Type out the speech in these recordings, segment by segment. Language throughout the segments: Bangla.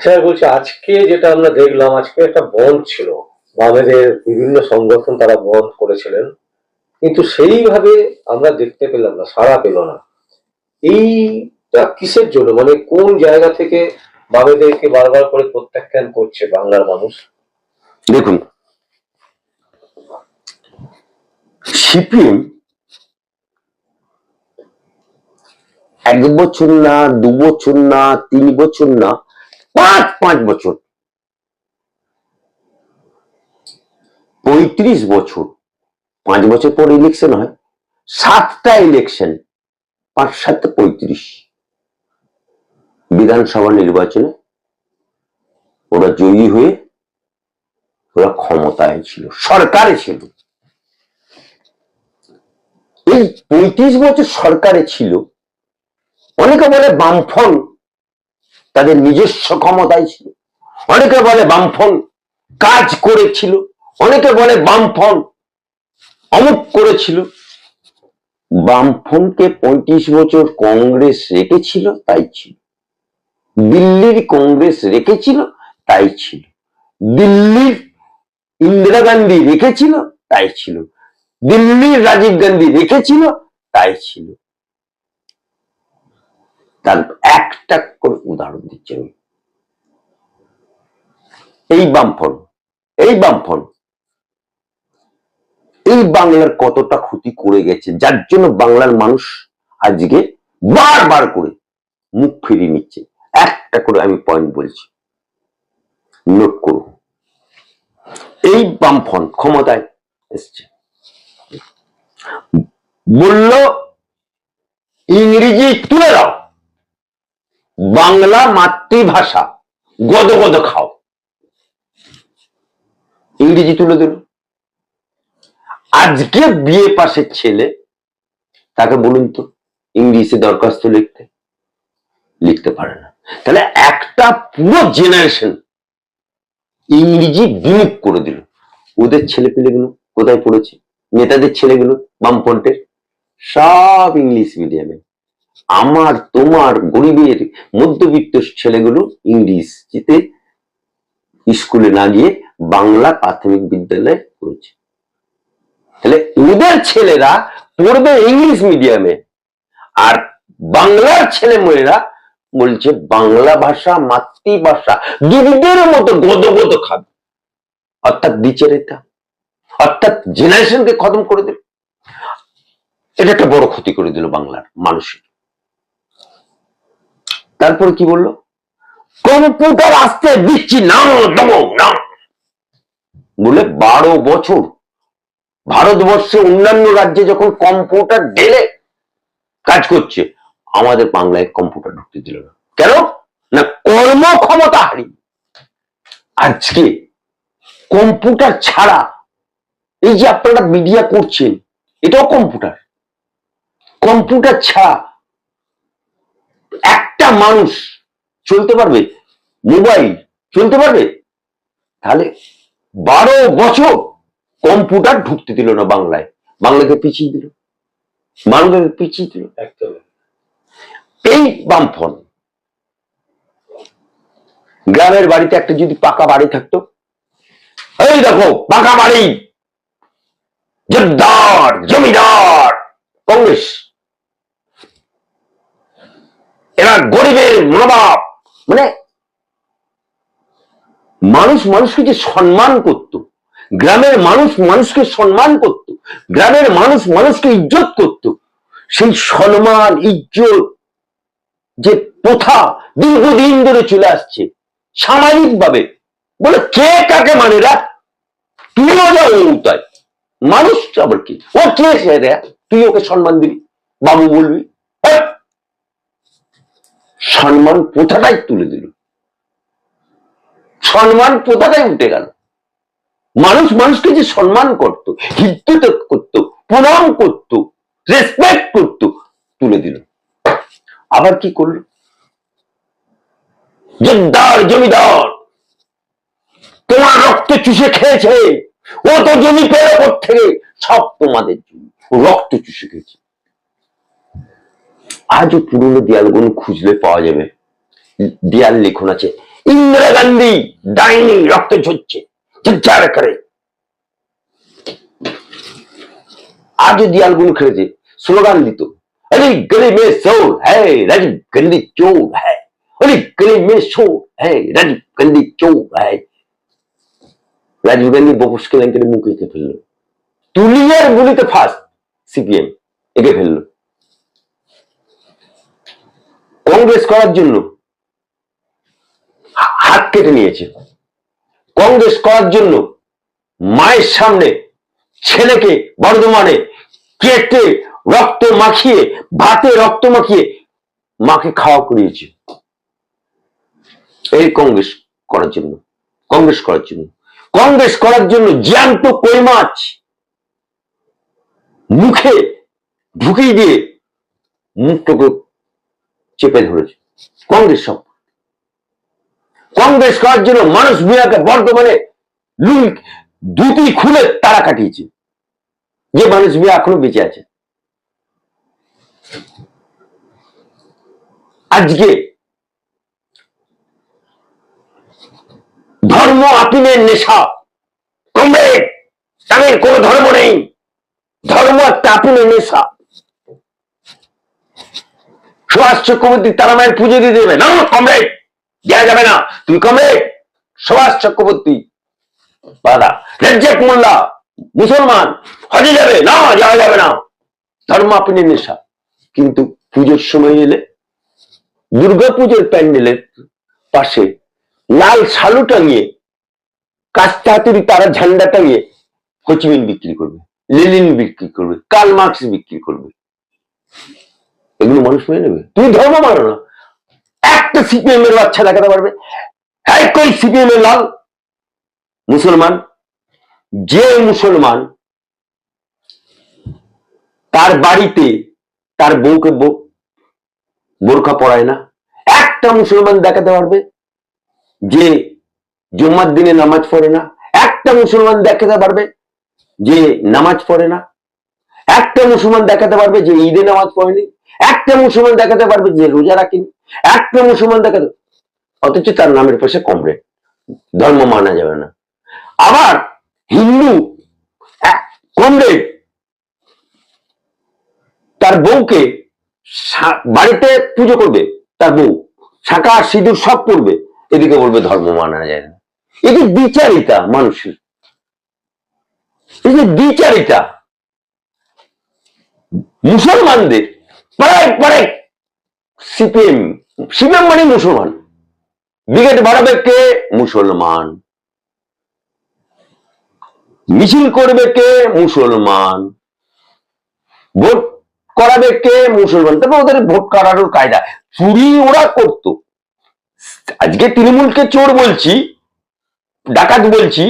স্যার, বলছি, আজকে যেটা আমরা দেখলাম, আজকে একটা বন্ধ ছিল। বামেদের বিভিন্ন সংগঠন তারা বন্ধ করেছিলেন। কিন্তু সেইভাবে আমরা দেখতে পেলাম না, সাড়া পেল না। এইটা কিসের জন্য? মানে কোন জায়গা থেকে বামেদেরকে বারবার করে প্রত্যাখ্যান করছে বাংলার মানুষ? দেখুন, সিপিএম এক বছর না, দু বছর না, তিন বছর না পাঁচ পাঁচ বছর। পঁয়ত্রিশ বছর। পাঁচ বছর পর ইলেকশন হয়। সাতটা ইলেকশন পাঁচ সাতটা পঁয়ত্রিশ। বিধানসভা নির্বাচনে ওরা জয়ী হয়ে ওরা ক্ষমতায় ছিল, সরকারে ছিল। এই পঁয়ত্রিশ বছর সরকারে ছিল, অনেকে বলে বামফল তাদের নিজস্ব ক্ষমতায় ছিল। অনেকে বলে বামফল কাজ করেছিল, অনেকে বলে বামফল অমুক করেছিল। বামফ্রন্টকে পঁয়ত্রিশ বছর কংগ্রেস রেখেছিল, তাই ছিল। দিল্লির কংগ্রেস রেখেছিল, তাই ছিল। দিল্লির ইন্দিরা গান্ধী রেখেছিল, তাই ছিল। দিল্লির রাজীব গান্ধী রেখেছিল, তাই ছিল। তার একটা করে উদাহরণ দিচ্ছি আমি। এই বামফল এই বামফল। এই বাংলার কতটা ক্ষতি করে গেছে, যার জন্য বাংলার মানুষ আজকে বারবার করে মুখ ফিরিয়ে নিচ্ছে। একটা করে আমি পয়েন্ট বলছি। নোট করুন এই বামফ্রন্ট ক্ষমতায় এসছে। বলল, ইংরেজি তুলে দাও। বাংলা মাতৃভাষা। গদ গদ খাও। ইংরেজি তুলে দিল। আজকে বিয়ে পাশের ছেলে, তাকে বলুন তো ইংলিশে দরখাস্ত লিখতে। লিখতে পারে না। তাহলে একটা পুরো জেনারেশন ইংরেজি বিমুখ করে দিল। ওদের ছেলে পেলেগুলো কোথায় পড়েছে? নেতাদের ছেলেগুলো বামপন্টের সব ইংলিশ মিডিয়ামে আমার, তোমার গরিবের মধ্যবিত্ত ছেলেগুলো ইংলিশতে স্কুলে না গিয়ে বাংলা প্রাথমিক বিদ্যালয়ে পড়েছে। তাহলে ওদের ছেলেরা পড়বে ইংলিশ মিডিয়ামে, আর বাংলার ছেলে মেয়েরা বলছে বাংলা ভাষা, মাতৃভাষা, দুধের মতো গদ গদ খাবে। অর্থাৎ দিচেরেতা অর্থাৎ জেনারেশনকে খতম করে দিল। এটা একটা বড় ক্ষতি করে দিল বাংলার মানুষের। তারপর কি বলল? কম্পিউটার আসতে দিচ্ছি না না। বলে বারো বছর ভারতবর্ষে অন্যান্য রাজ্যে যখন কম্পিউটার ঢেলে কাজ করছে, আমাদের বাংলায় কম্পিউটার ঢুকতে দিল না। কেন? না কর্মক্ষমতা হারি। আজকে কম্পিউটার ছাড়া এই যে আপনারা মিডিয়া করছেন, এটাও কম্পিউটার। কম্পিউটার ছাড়া একটা মানুষ চলতে পারবে? মোবাইল চলতে পারবে? তাহলে বারো বছর কম্পিউটার ঢুকতে দিল না বাংলায়। বাংলাকে পিছিয়ে দিল। বাংলাকে পিছিয়ে দিল। এই বামফল গ্রামের বাড়িতে একটা যদি পাকা বাড়ি থাকতো এই দেখো পাকা বাড়ি। জমিদার জমিদার কংগ্রেস। এরা গরিবের মা বাপ মানে মানুষ মানুষকে যে সম্মান করত, গ্রামের মানুষ মানুষকে সম্মান করত, গ্রামের মানুষ মানুষকে ইজ্জত করত, সেই সম্মান, ইজ্জত যে প্রথা দীর্ঘদিন ধরে চলে আসছে সামাজিক ভাবে বলে কে কাকে মানে রা? তুইও তাই। মানুষ আবার কি? ও কে সে তুই ওকে সম্মান দিবি? বাবু বলবি? সম্মান প্রথাটাই তুলে দিল। সম্মান প্রথাটাই উঠে গেল। মানুষ মানুষকে যে সম্মান করত হিদ্যত করত, প্রণাম করত রেসপেক্ট করত, তুলে দিল। আবার কি করল? জমিদার জমিদার, তোমার রক্ত চুষে খেয়েছে, ও তো জমি পেলে থেকে সব তোমাদের ও রক্ত চুষে খেয়েছে। আজও পুরনো দেয়ালগুলো খুঁজলে পাওয়া যাবে দেয়াল লিখন আছে ইন্দিরা গান্ধী ডাইনি রক্ত ঝরছে ঝরঝর করে আজও দিয়ালগুলো খেলেছে স্লোগান দিত अरे गली में शोर है राजीव गांधी चोर है अरे गली में शोर है राजीव गांधी चोर है রাজীব গান্ধী বকস কেলেঙ্কারি মুখ এঁকে ফেললো তুলিয়ার গুলিতে ফার্স্ট সিপিএম এঁকে ফেললো কংগ্রেস করার জন্য হাত কেটে নিয়েছে। কংগ্রেস করার জন্য মায়ের সামনে ছেলেকে বর্ধমানে কেটে রক্ত মাখিয়ে, ভাতে রক্ত মাখিয়ে মাকে খাওয়া করিয়েছে। এই কংগ্রেস করার জন্য, কংগ্রেস করার জন্য। কংগ্রেস করার জন্য জ্যান্ত কই মাছ মুখে ঢুকিয়ে দিয়ে মুখটাকে চেপে ধরেছে। কংগ্রেস সম্পর্কে কংগ্রেস করার জন্য মানুষ মিয়াকে বর্তমানে লুঙ্গি দুটি খুলে তারা কাটিয়েছে। যে মানুষ মিয়া এখনও বেঁচে আছে। আজকে ধর্ম আপিনের নেশা। কমরেড, তাদের কোন ধর্ম নেই। ধর্ম একটা আপিনের নেশা। সুভাষ চক্রবর্তী তারা মায়ের পুজো দিয়ে দেবে। না কমরেড দেওয়া যাবে না। তুই কমরেড সুভাষ চক্রবর্তী। বাধা রেজ্জাক মোল্লা, মুসলমান, হজে যাবে। না, যাওয়া যাবে না। ধর্ম আপিনের নেশা। কিন্তু পুজোর সময় এলে দুর্গাপুজোর প্যান্ডেলের পাশে লাল শালু টাঙিয়ে কাস্তে হাতুড়ি তারা ঝান্ডা টাঙিয়ে হোচিমিন বিক্রি করবে লেলিন বিক্রি করবে, কাল মার্কস বিক্রি করবে। এগুলো মানুষ মেনে নেবে। তুমি ধর্ম মানো না। একটা সিপিএম এর বাচ্চা দেখাতে পারবে। একই সিপিএম এর লাল মুসলমান, যে মুসলমান তার বাড়িতে তার বউকে বোরখা পড়ায় না। একটা মুসলমান দেখাতে পারবে যে জুম্মার দিনে নামাজ পড়ে না। একটা মুসলমান দেখাতে পারবে যে নামাজ পড়ে না। একটা মুসলমান দেখাতে পারবে যে ঈদে নামাজ পড়েনি। একটা মুসলমান দেখাতে পারবে যে রোজা রাখেনি, একটা মুসলমান দেখাতে অথচ তার নামের পাশে কমরেড ধর্ম মানা যাবে না। আবার হিন্দু কমরেড তার বউকে বাড়িতে পুজো করবে, তার বউ, শাঁখা, সিঁদুর সব করবে এদিকে বলবে ধর্ম মানা যায় না। এই যে বিচারিতা মানুষের, এই যে বিচারিতা, মুসলমানদের সিপিএম সিপিএম মানে মুসলমান। ব্রিগেড বাড়াবে কে? মুসলমান। মিছিল করবে কে? মুসলমান। ভোট করাবে কে? মুসলমান। তারপর ওদের ভোট করানোর কায়দা। চুরি ওরা করত। আজকে তৃণমূলকে চোর বলছি ডাকাত বলছি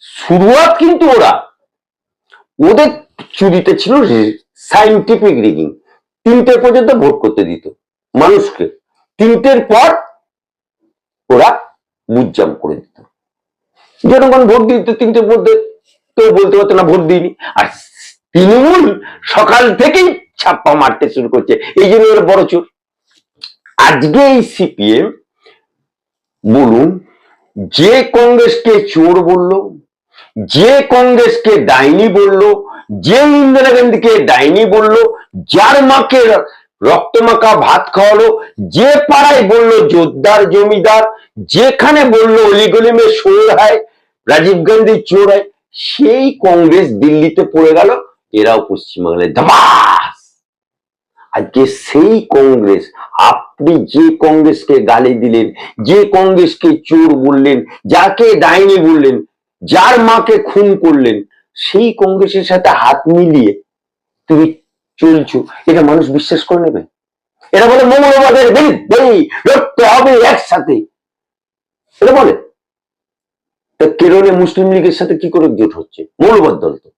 শুরুয়াত কিন্তু ওরা। ওদের চুরিতে ছিল সাইন্টিফিক রিগিং তিনটে পর্যন্ত ভোট করতে দিত মানুষকে। তিনটের পর ওরা বুঝজাম করে দিত। জনগণ ভোট দিত তিনটের মধ্যে কেউ বলতে পারতো না, ভোট দিইনি। আর তৃণমূল সকাল থেকেই ছাপ্পা মারতে শুরু করছে। এই জন্য ওরা বড় চোর। আজকে এই সিপিএম বলুন, যে কংগ্রেসকে চোর বলল, যে কংগ্রেসকে ডাইনি বলল, যে ইন্দিরা গান্ধীকে ডাইনি বলল যার মাকে রক্তমাখা ভাত খাওয়ালো, যে পাড়ায় বলল জোরদার জমিদার, যেখানে বলল অলিগলিমে সোর হয়, রাজীব গান্ধী চোর হয়, সেই কংগ্রেস দিল্লিতে পড়ে গেল, এরাও পশ্চিমবাংলায় ধমাস আজকে সেই কংগ্রেস, আপনি যে কংগ্রেসকে গালি দিলেন, যে কংগ্রেসকে চোর বললেন, যাকে ডাইনি বললেন, যার মাকে খুন করলেন, সেই কংগ্রেসের সাথে হাত মিলিয়ে তুমি চলছো এটা মানুষ বিশ্বাস করে নেবে? এরা বলে মৌলবাদের বিরুদ্ধে লড়তে হবে একসাথে। এটা বলে, তা কেরলে মুসলিম লীগের সাথে কি করে জোট হচ্ছে? মৌলবাদ দল তো।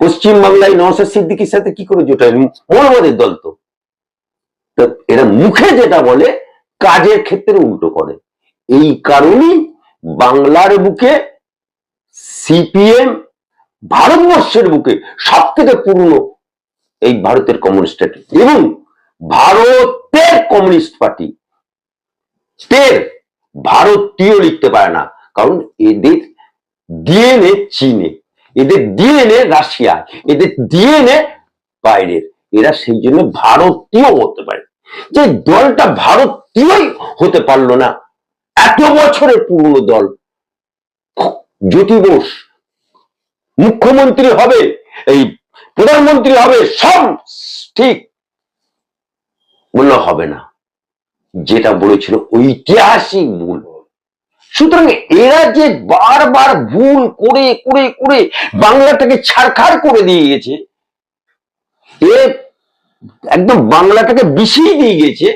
পশ্চিম বাংলায় নওসাদ সিদ্দিকির সাথে কি করে জোট হয়? মৌলবাদের দল তো। এরা মুখে যেটা বলে, কাজের ক্ষেত্রে উল্টো করে। এই কারণেই বাংলার বুকে সিপিএম, ভারতবর্ষের বুকে সব থেকে পুরনো এই ভারতের কমিউনিস্ট পার্টি। এবং ভারতের কমিউনিস্ট পার্টি। ভারতীয় লিখতে পারে না। কারণ এদের ডিএনএ চীনে। এদের ডিএনএ রাশিয়া এদের ডিএনএ বাইরের। এরা সেই জন্য ভারতীয় হতে পারে। যে দলটা ভারতীয়ই হতে পারল না। এত বছরের পুরনো দল। জ্যোতি বোস মুখ্যমন্ত্রী হবে। এই প্রধানমন্ত্রী হবে, সব ঠিক। বলল, হবে না। যেটা বলেছিল ঐতিহাসিক ভুল। সুতরাং এরা যে বারবার ভুল করে করে করে বাংলাটাকে ছাড়খাড় করে দিয়ে গেছে এ একদম বাংলাটাকে বিষিয়ে দিয়ে গেছে,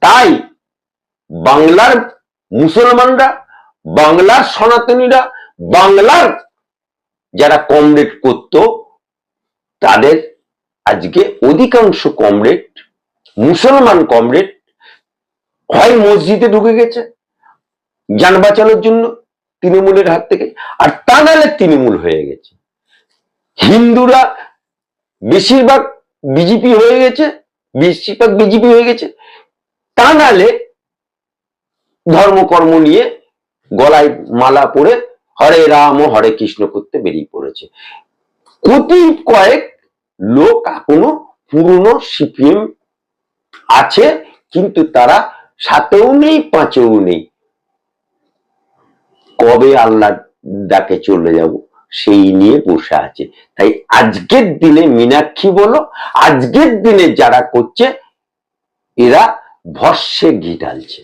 তাই বাংলার মুসলমানরা, বাংলার সনাতনীরা, বাংলার যারা কমরেড করত তাদের আজকে অধিকাংশ কমরেড মুসলমান কমরেড হয় মসজিদে ঢুকে গেছে, যান বাঁচানোর জন্য তৃণমূলের হাত থেকে, আর তা নাহলে তৃণমূল হয়ে গেছে। হিন্দুরা বেশিরভাগ বিজেপি হয়ে গেছে, বেশিরভাগ বিজেপি হয়ে গেছে, তা নাহলে ধর্মকর্ম নিয়ে গলায় মালা পরে হরে রাম ও হরে কৃষ্ণ করতে বেরিয়ে পড়েছে। কোটি কয়েক লোক এখনও পুরনো সিপিএম আছে, কিন্তু তারা সাতেও নেই, পাঁচেও নেই। কবে আল্লাহ ডাকে চলে যাব, সেই নিয়ে বসে আছে। তাই আজকের দিনে মীনাক্ষী বলো, আজকের দিনে যারা করছে, এরা ভস্যে ঘি ঢালছে।